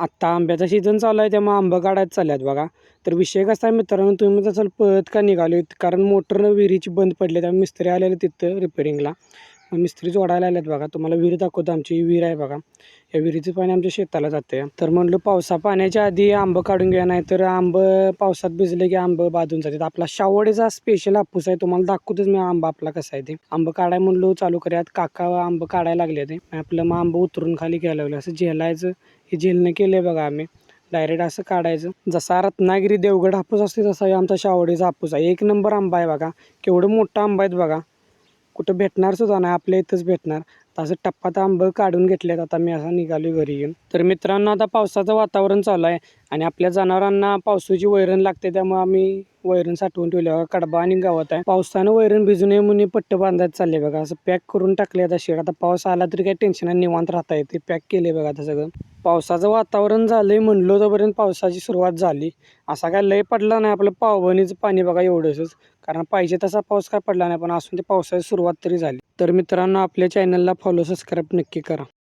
आत्ता आंब्याचा सीझन चालू आहे त्यामुळे आंबं काढायला चालल्यात बघा. तर विषय कसा आहे मित्रांनो तुम्ही तसं पळत का निघालो कारण मोटर विहिरीची बंद पडली त्यामुळे मिस्त्री आलेले तिथं रिपेरिंगला मिस्त्री जोडायला आल्यात बघा. तुम्हाला विहीर दाखवतो आमची. ही विहीर आहे बघा. या विहिरीचं पाणी आमच्या शेताला जाते तर म्हणलं पावसा पाण्याच्या आधी आंबं काढून घ्या नाही तर आंबं पावसात भिजले की आंबं बाधून जातात. आपला शावडेचा स्पेशल हापूस आहे. तुम्हाला दाखवतोच मी आंबा आपला कसा आहे ते. आंबं काढाय म्हणलो चालू करूयात. काका आंबं काढायला लागले ते आपलं मग आंबं उतरून खाली घ्यायला लागलं. असं झेलायचं. हे झेलणं केलं बघा आम्ही. डायरेक्ट असं काढायचं. जसा रत्नागिरी देवगड हापूस असते तसा हे आमचा शावडीचा हापूस आहे. एक नंबर आंबा आहे बघा. केवढं मोठा आंबा आहेत बघा. कुठं भेटणार सुद्धा नाही आपल्या इथंच भेटणार. तर असं टप्पात आंबं काढून घेतलेत आता मी असं निघालो घरी येऊन. तर मित्रांनो आता पावसाचं वातावरण चालू आहे आणि आपल्या जनावरांना पावसाची वैरण लागते त्यामुळे आम्ही वैरण साठवून ठेवले बघा कडबा आणि गावात आहे. पावसानं वैरण भिजू नये म्हणून पट्ट बांधायचं चालले बघा. असं पॅक करून टाकले आता शेड. आता पाऊस आला तरी काही टेन्शन निवांत राहता येते. पॅक केले बघा आता सगळं. पावसाचं वातावरण झालंय म्हणलो तोपर्यंत पावसाची सुरुवात झाली. असा काय लय पडला नाही आपलं पावभणीचं पाणी बघा एवढंच कारण पाहिजे तसा पाऊस काय पडला नाही पण असून ते पावसाची सुरुवात तरी झाली. तर मित्रांनो आपल्या चॅनलला फॉलो सबस्क्राईब नक्की करा.